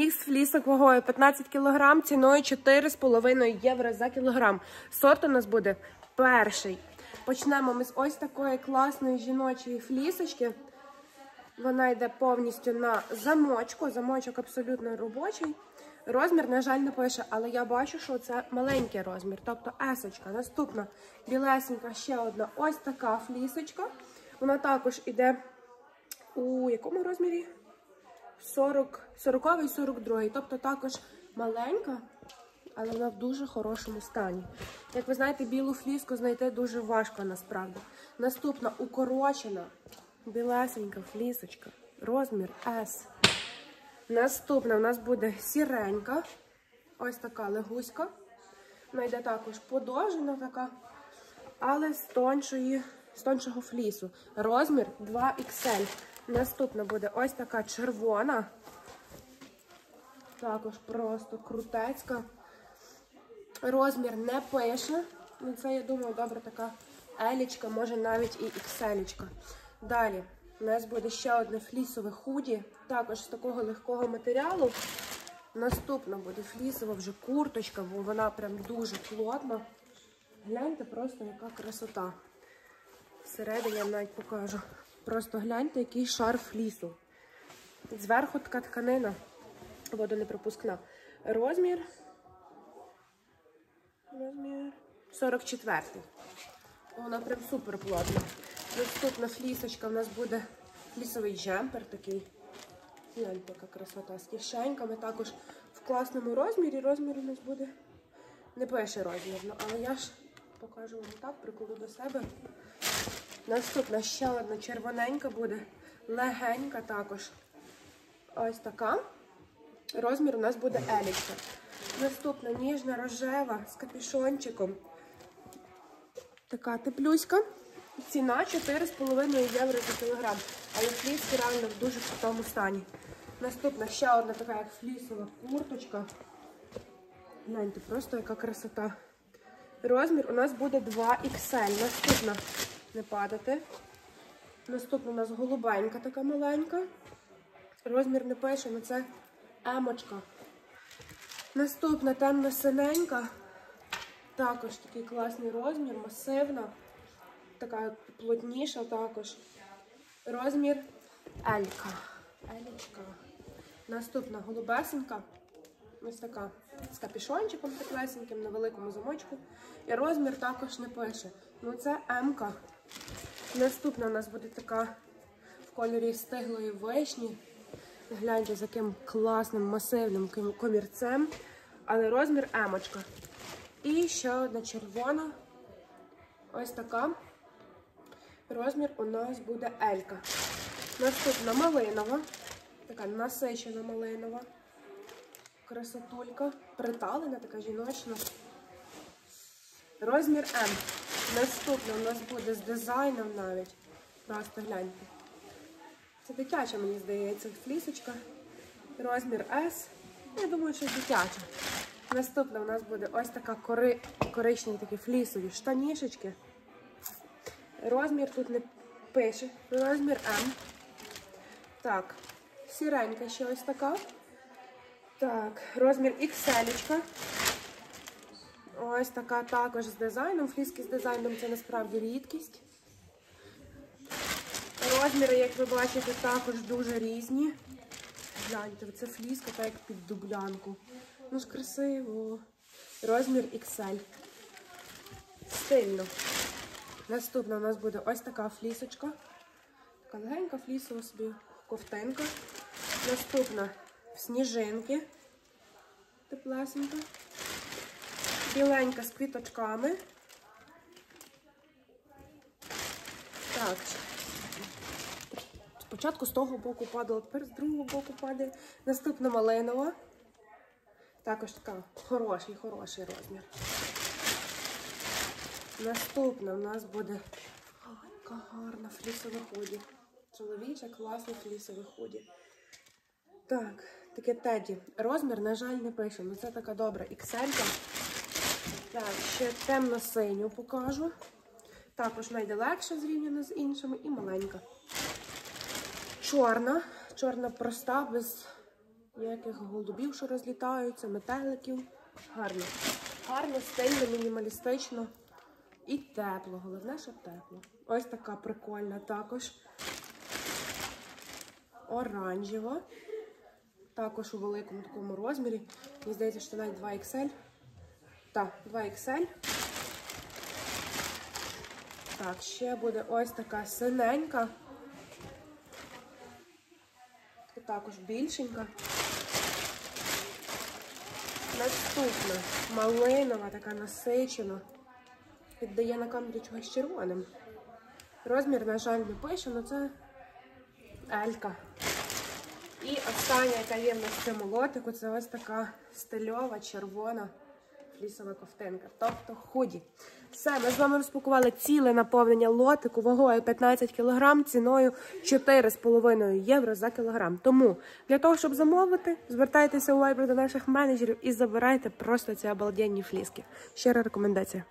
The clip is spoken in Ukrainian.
Мікс флісок вагою 15 кг, ціною 4,5 євро за кілограм. Сорт у нас буде перший. Почнемо ми з ось такої класної жіночої флісочки. Вона йде повністю на замочку. Замочок абсолютно робочий. Розмір, на жаль, не пише, але я бачу, що це маленький розмір, тобто есочка. Наступна білесенька, ще одна ось така флісочка. Вона також йде у якому розмірі? 40, 40 і 42, тобто також маленька, але вона в дуже хорошому стані. Як ви знаєте, білу фліску знайти дуже важко насправді. Наступна укорочена, білесенька флісочка, розмір S. Наступна у нас буде сіренька, ось така легуська. Вона йде також подовжена така, але з тоншої, з тоншого флісу. Розмір 2XL. Наступна буде ось така червона. Також просто крутецька. Розмір не пише. Ну, це, я думаю, добре така елічка, може навіть і ікселічка. Далі у нас буде ще одне флісове худі, також з такого легкого матеріалу. Наступна буде флісова вже курточка, бо вона прям дуже плотна. Гляньте просто, яка красота. Всередині я навіть покажу. Просто гляньте, який шар флісу. Зверху така тканина, водонепропускна. Розмір. Розмір 44. Вона прям супер плотна. Наступна флісочка в нас буде флісовий джемпер такий. Гляньте, яка красота з кишеньками. Також в класному розмірі. Розмір у нас буде не пише розмірно, але я ж покажу вам так, прикладу до себе. Наступна ще одна червоненька буде, легенька також. Ось така. Розмір у нас буде елікса. Наступна ніжна рожева з капюшончиком. Така теплюська. Ціна 4,5 євро за кілограм. Але фліс реально в дуже крутому стані. Наступна ще одна така, як флісова курточка. Гляньте, просто яка красота. Розмір у нас буде 2XL. Наступна не падати. Наступна у нас голубенька така маленька. Розмір не пише, але це емочка. Наступна темно-синенька. Також такий класний розмір, масивна, така плотніша також. Розмір Елька. Елічка. Наступна голубесенька. Ось така з капішончиком теплесеньким на великому замочку. І розмір також не пише. Ну це М-ка. Наступна у нас буде така в кольорі стиглої вишні. Гляньте, з яким класним масивним комірцем. Але розмір М-очка. І ще одна червона. Ось така. Розмір у нас буде Елька. Наступна малинова. Така насичена малинова. Красотулька. Приталена, така жіночна. Розмір М. Наступна у нас буде з дизайном навіть. Просто гляньте. Це дитяча, мені здається, флісочка. Розмір S. Я думаю, що дитяча. Наступна у нас буде ось така кори... коричневі такі флісові штанішечки. Розмір тут не пише. Розмір М. Так, сіренька ще ось така. Так, розмір XL. Ось така також з дизайном. Фліски з дизайном це насправді рідкість. Розміри, як ви бачите, також дуже різні. Гляньте, це фліска, так як під дублянку. Ну ж красиво. Розмір XL. Стильно. Наступна у нас буде ось така флісочка. Така легенька флісова собі ковтинка. Наступна сніжинки. Теплесенька. Біленька з квіточками. Так. Спочатку з того боку падало, тепер з другого боку падає. Наступна малинова. Також така хороший, хороший розмір. Наступна у нас буде О, яка гарна флісова худі. Чоловіча, класна флісова худі. Так, таке теді. Розмір, на жаль, не пише, але це така добра XL. Так, ще темно-синю покажу. Також найде легше зрівняно з іншими і маленька. Чорна. Чорна проста, без Ніяких голубів, що розлітаються, метеликів. Гарно. Гарно, стильно, мінімалістично. І тепло. Головне, щоб тепло. Ось така прикольна також. Оранжева. Також у великому такому розмірі. Мені здається, що навіть 2XL. Так, 2XL. Так, ще буде ось така синенька. Також більшенька. Наступна малинова, така насичена. Віддає на камері чогось червоним. Розмір, на жаль, не пише, але це Елька. Остання, яка є в нас в цьому лотику, це ось така стильова, червона флісова ковтинка, тобто худі. Все, ми з вами розпакували ціле наповнення лотику вагою 15 кг, ціною 4,5 євро за кілограм. Тому для того, щоб замовити, звертайтеся у Viber до наших менеджерів і забирайте просто ці обалденні фліски. Щира рекомендація.